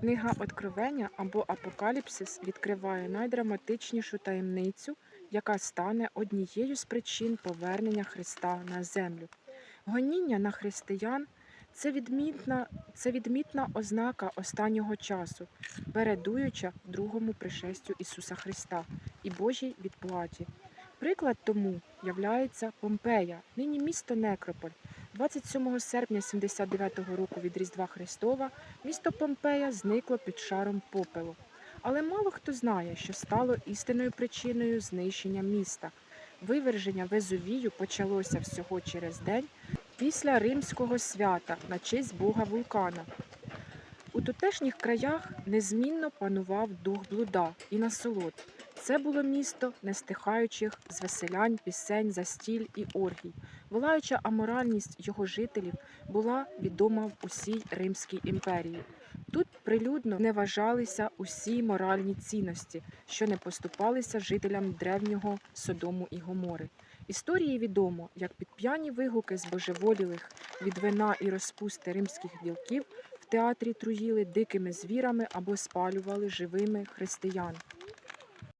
Книга Откровення або Апокаліпсис відкриває найдраматичнішу таємницю, яка стане однією з причин повернення Христа на землю. Гоніння на християн це відмітна, це відмітна ознака останнього часу, передуюча другому пришестю Ісуса Христа і Божій відплаті. Приклад тому являється Помпея, нині місто Некрополь. 27 серпня 79 року від Різдва Христова місто Помпея зникло під шаром попелу. Але мало хто знає, що стало істинною причиною знищення міста. Виверження Везувію почалося всього через день після римського свята на честь бога вулкана. Тутешніх краях незмінно панував дух блуда і насолод. Це було місто нестихаючих звеселянь, пісень, застіль і оргій. Волаюча аморальність його жителів була відома в усій Римській імперії. Тут прилюдно не вважалися усі моральні цінності, що не поступалися жителям древнього Содому і Гомори. Історії відомо, як під п'яні вигуки збожеволілих від вина і розпусти римських ділків театрі труїли дикими звірами або спалювали живими християн.